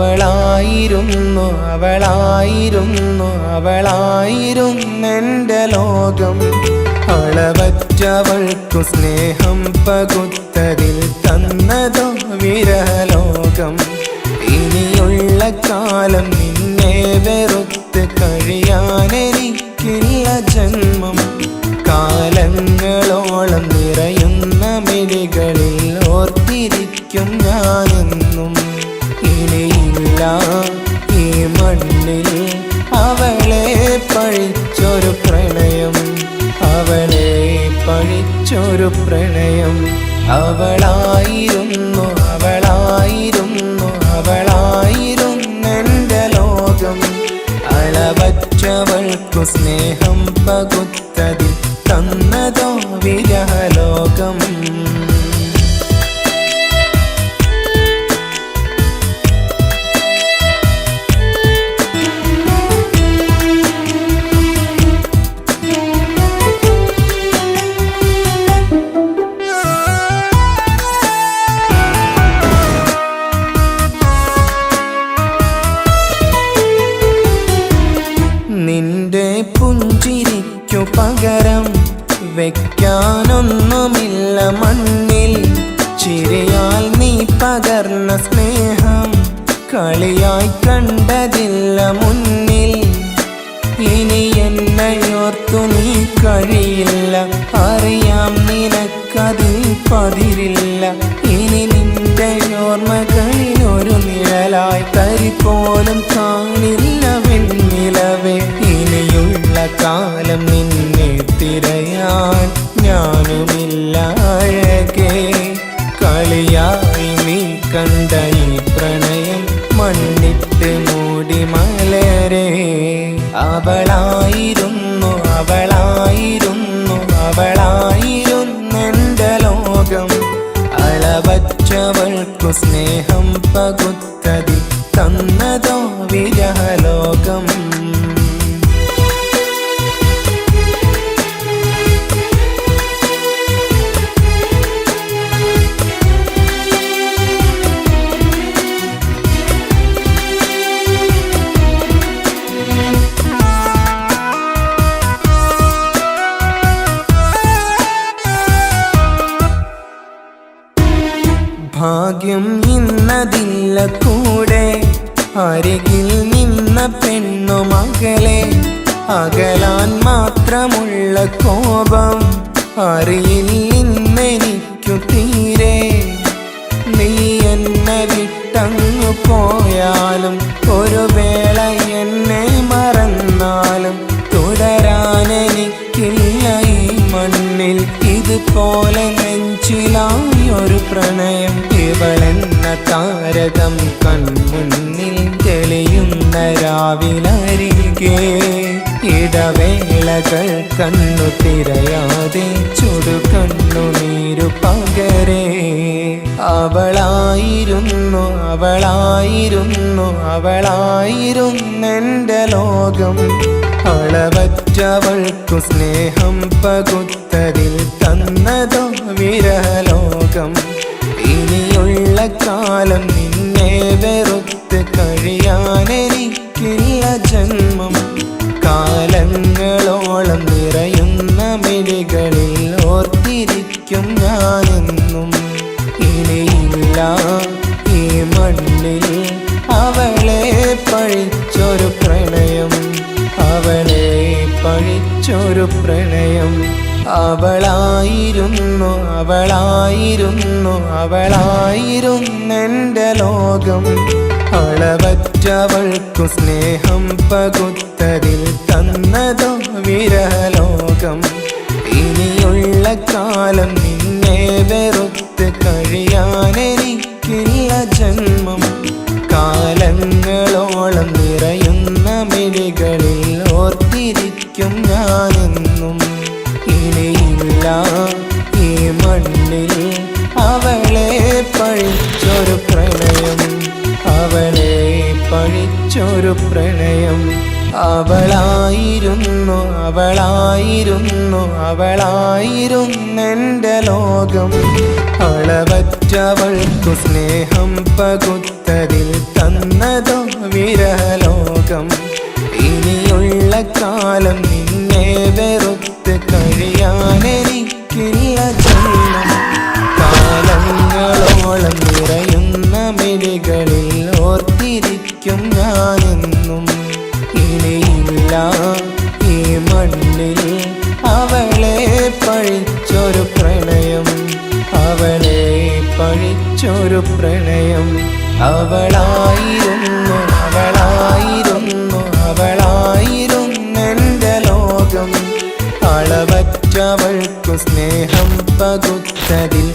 അവളായിരുന്നു അവളായിരുന്നു അവളായിരുന്നെന്റെ ലോകം. അളവറ്റവൾക്കു സ്നേഹം പകുത്തതിൽ തന്നതോ വിരലോകം ഇനിയുള്ള കാലം നിന്നെ വെറുത്ത് കഴിയാനെനിക്കില്ല ജന്മം. കാലങ്ങളോളം പഴിച്ചൊരു പ്രണയം. അവളായിരുന്നു അവളായിരുന്നു അവളായിരുന്നു എന്റെ ലോകം. അളവച്ചവൾക്കു സ്നേഹം പകർന്ന സ്നേഹം കളിയായി കണ്ടതില്ല മുന്നിൽ. ഇനി എന്നയോർത്തു നീ കഴിയില്ല. അറിയാം നിനക്കതിൽ പതിരില്ല. ഇനി നിന്റെ ഓർമ്മകളിൽ ഒരു നിഴലായി തരി പോലും കാണില്ല വെണ്ണിലവേ. ഇനിയുള്ള കാലം നിന്നെ തിരയാൻ ഞാനുമില്ല അഴകേ. കളിയായി കണ്ട ഈ പ്രണയം മണ്ണിട്ട് മൂടി മലരെ അവളായിരുന്നു അവളായിരുന്നു അവളായിരുന്നെന്റെ ലോകം. അളവച്ചവൾക്കു സ്നേഹം പകുത്തതി തന്നതോ? മകളെ അകലാൻ മാത്രമുള്ള കോപം അറിയില്ലെന്നെനിക്കു തീരെ. നീ എന്നെ വിട്ടങ്ങു പോയാലും ഒരു വേള എന്നെ മറന്നാലും തുടരാനെനിക്കില്ല ഈ മണ്ണിൽ. ഇതുപോലെ നെഞ്ചിലായി ഒരു പ്രണയം. ഇവളെന്ന താരകം കൺമുന്നിൽ തെളിയുന്ന രാവിലരികെ ഇടവേളകൾ കണ്ണു തിരയാതെ ചുടു കണ്ണു നീരു പകരേ. അവളായിരുന്നു അവളായിരുന്നു അവളായിരുന്നെന്റെ ലോകം. അളവറ്റവൾക്കു സ്നേഹം പകുത്തതിൽ തന്നതോ വിരലോകം ഇനിയുള്ള കാലം നിന്നെ വെറുത്ത് കഴിയാനെനിക്കില്ല ജന്മം. കാലങ്ങളോളം അവളായിരുന്നെന്റെ ലോകം. അളവറ്റവൾക്കു സ്നേഹം പകുത്തതിൽ തന്നതോ വിരലോകം ഇനിയുള്ള കാലം നിന്നെ വെറുത്ത് കഴിയാനെനിക്കില്ല ജന്മം. കാലങ്ങളോളം നിറയുന്ന മിഴികളിൽ ഓർത്തിരിക്കും ഞാനെന്നും പഴിച്ചൊരു പ്രണയം. അവളെ പഴിച്ചൊരു പ്രണയം. അവളായിരുന്നു അവളായിരുന്നു അവളായിരുന്നെന്റെ ലോകം. അളവറ്റവൾക്കു സ്നേഹം പകുത്ത പകുത്തതിൽ തന്നതോ വിരലോകം ഇനിയുള്ള കാലം നിന്നെ വെറുത്ത് കഴിയാനെനിക്കില്ല ജന്മം. കാലങ്ങളോളം നിറയുന്ന മിഴികളിൽ ഓർത്തിരിക്കും ഞാനെന്നും. ഇനിയില്ല ഈ മണ്ണിൽ അവളെ പഴിച്ചൊരു പ്രണയം. അവളെ പഴിച്ചൊരു പ്രണയം. അവളായിരുന്നു അവളായിരുന്നു അവളായിരുന്നു എന്റെ ലോകം. അളവറ്റവൾക്കു സ്നേഹം പകുത്തതിൽ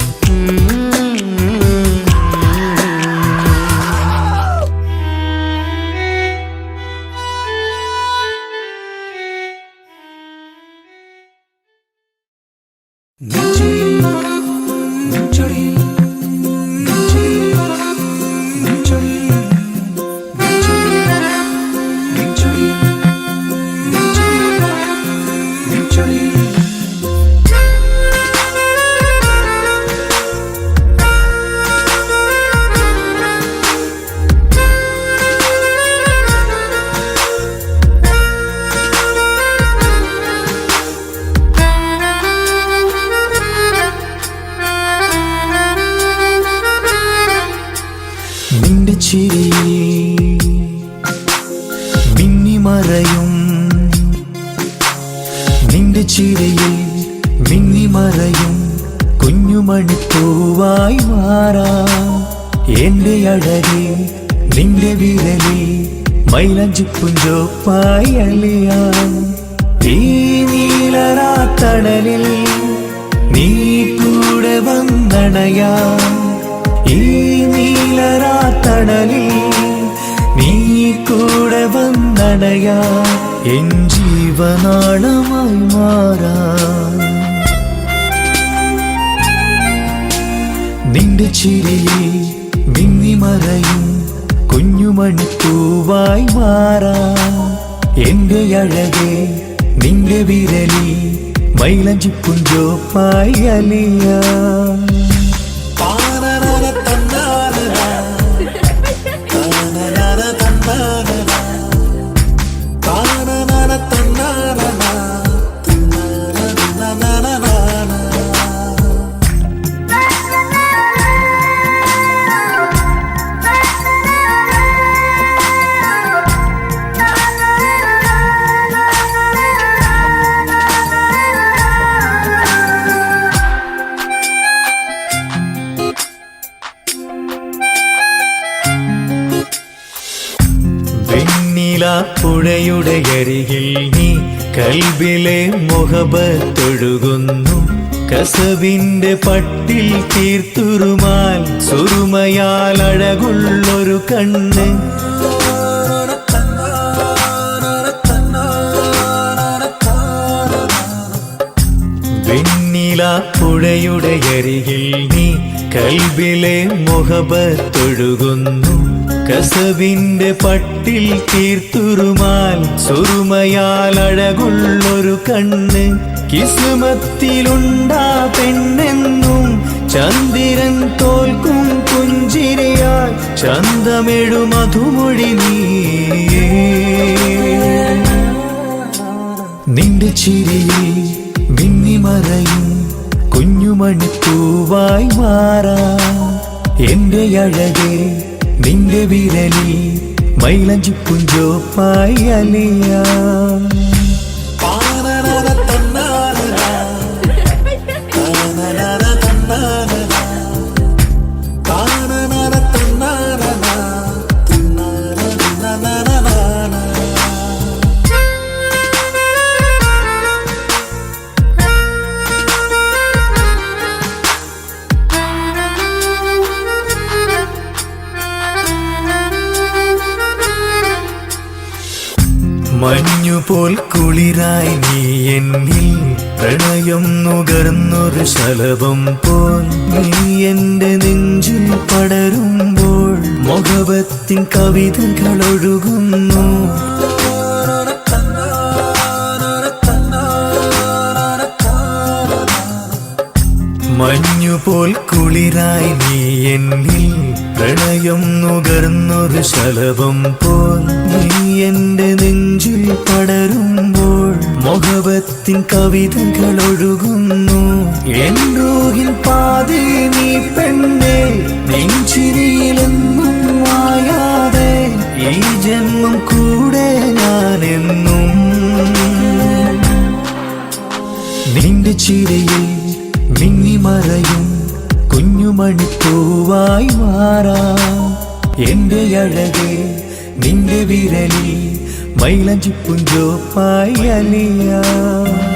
മിന്നിമറയും കുഞ്ഞുമണിപ്പൂവായി മാറാം. എന്റെ അഴകി നിന്റെ വിരലി മൈലഞ്ചിപ്പുഞ്ചോപ്പായി അളിയാ ഈ നീ കൂടെ വന്നണയാം. ഈ നീലരാത്തണലിൽ നീ കൂടെ വന്നണയാ. എൻ ജീവനാളമായി മാറാ. നിന്റെ ചിരിയിൽ മിന്നിമറയും കുഞ്ഞുമണിപ്പൂവായി മാറാ. എന്റെ അഴകെ നിന്റെ വിരലിൽ മൈലഞ്ചിപ്പുഞ്ചോപ്പായി അലിയാ. വെണ്ണില പുഴയുടെ അരികിൽ നീ കൽബിലെ മുഖബത്തൊഴുകുന്നു കസവിന്റെ പട്ടിൽ തീർത്തുറുമാൽ സുറുമയാൽ അഴകുള്ളൊരു കണ്ണ്. പുഴയുടെ അരികിൽ നീ കൽബിലെ മുഖബത്തൊഴുകുന്നു കസവിന്റെ പട്ടിൽ തീർത്തുറുമാൽ സുറുമയാൽ അഴകുള്ളൊരു കണ്ണ്. കിസുമത്തിലുണ്ടാ പെണ്ണെന്നും ചന്ദ്രൻ തോൽക്കും പുഞ്ചിരിയാൽ ചന്തമെഴു മധുമൊഴി നീയേ. നിന്റെ ചിരിയിൽ മിന്നിമറയും കുഞ്ഞുമണിപ്പൂവായി മാറാം. എന്റെ അഴകെ നിന്റെ വിരലിൽ മൈലഞ്ചിപ്പുഞ്ചോപ്പായി അലിയാ. മഞ്ഞുപോൽ കുളിരായി നീ എന്നിൽ പ്രണയം നുകർന്നൊരു ശലഭം പോൽ നീ എന്റെ നെഞ്ചിൽ പടരുമ്പോൾ മുഖവത്തിൻ കവിതകൾ ഒഴുകുന്നു മഞ്ഞുപോൽ കുളിരായി നീ എന്നിൽ പ്രണയം നുകർന്നൊരു ശലഭം പോൽ നീ എന്റെ നെഞ്ചിൽ പടരുമ്പോൾ മുഖവത്തിൻ കവിതകൾ ഒഴുകുന്നു. എന്റെ പാതി നീ പെണ്ണെ നെഞ്ചിരിയിലെന്നും മായാതെ ഈ ജന്മം കൂടെ ഞാനെന്നും. നിന്റെ ചിരയിൽ മിന്നിമറയും കുഞ്ഞുമണിപ്പൂവായി മാറാം. എന്റെ അഴകെ നിന്റെ വിരലിൽ മൈലഞ്ചിപ്പുഞ്ചോപ്പായി അലിയാം.